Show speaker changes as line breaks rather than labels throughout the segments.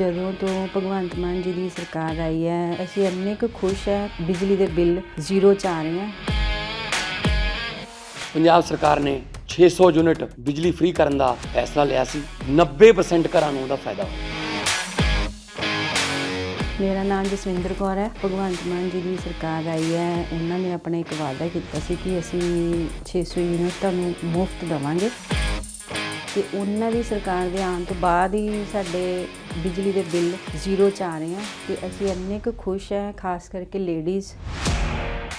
ਜਦੋਂ ਤੋਂ ਭਗਵੰਤ ਮਾਨ ਜੀ ਦੀ ਸਰਕਾਰ ਆਈ ਹੈ ਅਸੀਂ ਇੰਨੇ ਕੁ ਖੁਸ਼ ਹੈ ਬਿਜਲੀ ਦੇ ਬਿੱਲ ਜ਼ੀਰੋ ਚ ਆ ਰਹੇ ਹੈ।
ਪੰਜਾਬ ਸਰਕਾਰ ਨੇ 600 ਯੂਨਿਟ ਬਿਜਲੀ ਫ੍ਰੀ ਕਰਨ ਦਾ ਫੈਸਲਾ ਲਿਆ ਸੀ। 90% ਘਰਾਂ ਨੂੰ ਉਹਦਾ ਫਾਇਦਾ ਹੋਇਆ।
ਮੇਰਾ ਨਾਮ ਜਸਵਿੰਦਰ ਕੌਰ ਹੈ। ਭਗਵੰਤ ਮਾਨ ਜੀ ਦੀ ਸਰਕਾਰ ਆਈ ਹੈ। ਉਹਨਾਂ ਨੇ ਆਪਣਾ ਇੱਕ ਵਾਅਦਾ ਕੀਤਾ ਸੀ ਕਿ ਅਸੀਂ 600 ਯੂਨਿਟ ਤੁਹਾਨੂੰ ਮੁਫਤ ਦੇਵਾਂਗੇ। ਤੇ ਉਹਨਾਂ ਦੀ ਸਰਕਾਰ ਦੇ ਆਉਣ ਤੋਂ ਬਾਅਦ ਹੀ ਸਾਡੇ ਬਿਜਲੀ ਦੇ ਬਿੱਲ ਜ਼ੀਰੋ ਚ ਆ ਰਹੇ ਆ ਤੇ ਅਸੀਂ ਇੰਨੇ ਕੁ ਖੁਸ਼ ਹੈ ਖਾਸ ਕਰਕੇ ਲੇਡੀਜ਼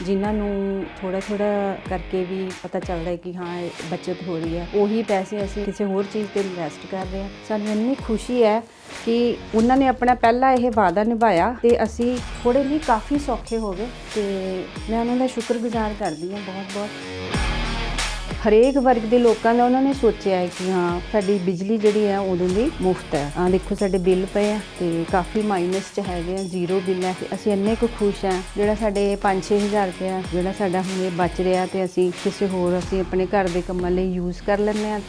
ਜਿਨ੍ਹਾਂ ਨੂੰ ਥੋੜਾ ਥੋੜਾ ਕਰਕੇ ਵੀ ਪਤਾ ਚੱਲਦਾ ਹੈ ਕਿ ਹਾਂ, ਇਹ ਬਚਤ ਹੋ ਰਹੀ ਹੈ ਉਹੀ ਪੈਸੇ ਅਸੀਂ ਕਿਸੇ ਹੋਰ ਚੀਜ਼ ਤੇ ਇਨਵੈਸਟ ਕਰ ਰਹੇ ਹਾਂ ਸਾਨੂੰ ਇੰਨੀ ਖੁਸ਼ੀ ਹੈ ਕਿ ਉਹਨਾਂ ਨੇ ਆਪਣਾ ਪਹਿਲਾ ਇਹ ਵਾਅਦਾ ਨਿਭਾਇਆ ਤੇ ਅਸੀਂ ਥੋੜੇ ਨਹੀਂ ਕਾਫੀ ਸੌਖੇ ਹੋ ਗਏ ਤੇ ਮੈਂ ਉਹਨਾਂ ਦਾ ਸ਼ੁਕਰਗੁਜ਼ਾਰ ਕਰਦੀ ਹਾਂ ਬਹੁਤ ਬਹੁਤ ਹਰੇਕ ਵਰਗ ਦੇ ਲੋਕਾਂ ਦਾ ਉਹਨਾਂ ਨੇ ਸੋਚਿਆ ਹੈ ਕਿ ਹਾਂ, ਸਾਡੀ ਬਿਜਲੀ ਜਿਹੜੀ ਹੈ ਉਦੋਂ ਦੀ ਮੁਫਤ ਹੈ। ਆ ਦੇਖੋ ਸਾਡੇ ਬਿੱਲ ਪਏ ਆ ਤੇ ਕਾਫੀ ਮਾਈਨਸ ਚ ਹੈਗੇ ਆ ਜ਼ੀਰੋ ਬਿੱਲ ਹੈ ਅਸੀਂ ਇੰਨੇ ਕੁ ਖੁਸ਼ ਆ ਜਿਹੜਾ ਸਾਡੇ 5-6000 ਰੁਪਇਆ ਜਿਹੜਾ ਸਾਡਾ ਹੁਣ ਇਹ ਬਚ ਰਿਹਾ ਤੇ ਅਸੀਂ ਕਿਸੇ ਹੋਰ, ਅਸੀਂ ਆਪਣੇ ਘਰ ਦੇ ਕੰਮਾਂ ਲਈ ਯੂਜ਼ ਕਰ ਲੈਂਦੇ ਆ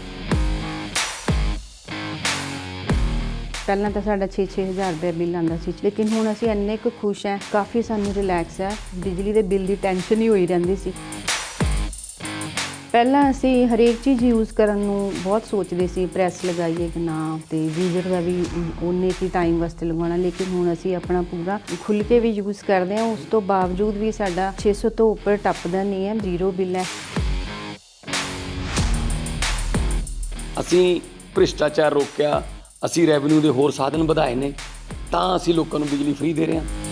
ਪਹਿਲਾਂ ਤਾਂ ਸਾਡਾ 6-6000 ਰੁਪਏ ਬਿੱਲ ਆਉਂਦਾ ਸੀ, ਲੇਕਿਨ ਹੁਣ ਅਸੀਂ ਇੰਨੇ ਕੁ ਖੁਸ਼ ਹਾਂ, ਕਾਫੀ ਸਾਨੂੰ ਰਿਲੈਕਸ ਹੈ, ਬਿਜਲੀ ਦੇ ਬਿੱਲ ਦੀ ਟੈਨਸ਼ਨ ਹੀ ਹੋਈ ਰਹਿੰਦੀ ਸੀ। ਪਹਿਲਾਂ ਅਸੀਂ ਹਰੇਕ ਚੀਜ਼ ਯੂਜ਼ ਕਰਨ ਨੂੰ ਬਹੁਤ ਸੋਚਦੇ ਸੀ ਪ੍ਰੈਸ ਲਗਾਈਏ ਕਿ ਨਾ ਤੇ ਗੀਜ਼ਰ ਦਾ ਵੀ ਉਹਨੇ ਕੀ ਟਾਈਮ ਵਾਸਤੇ ਲਗਵਾਉਣਾ, ਲੇਕਿਨ ਹੁਣ ਅਸੀਂ ਆਪਣਾ ਪੂਰਾ ਖੁੱਲ ਕੇ ਵੀ ਯੂਜ਼ ਕਰਦੇ ਹਾਂ, ਉਸ ਤੋਂ ਬਾਵਜੂਦ ਵੀ ਸਾਡਾ 600 ਤੋਂ ਉੱਪਰ ਟੱਪਦਾ ਨਹੀਂ ਹੈ ਜ਼ੀਰੋ ਬਿੱਲ ਹੈ।
ਅਸੀਂ ਭ੍ਰਿਸ਼ਟਾਚਾਰ ਰੋਕਿਆ, ਅਸੀਂ ਰੈਵਨਿਊ ਦੇ ਹੋਰ ਸਾਧਨ ਵਧਾਏ ਨੇ, ਤਾਂ ਅਸੀਂ ਲੋਕਾਂ ਨੂੰ ਬਿਜਲੀ ਫ੍ਰੀ ਦੇ ਰਹੇ ਹਾਂ।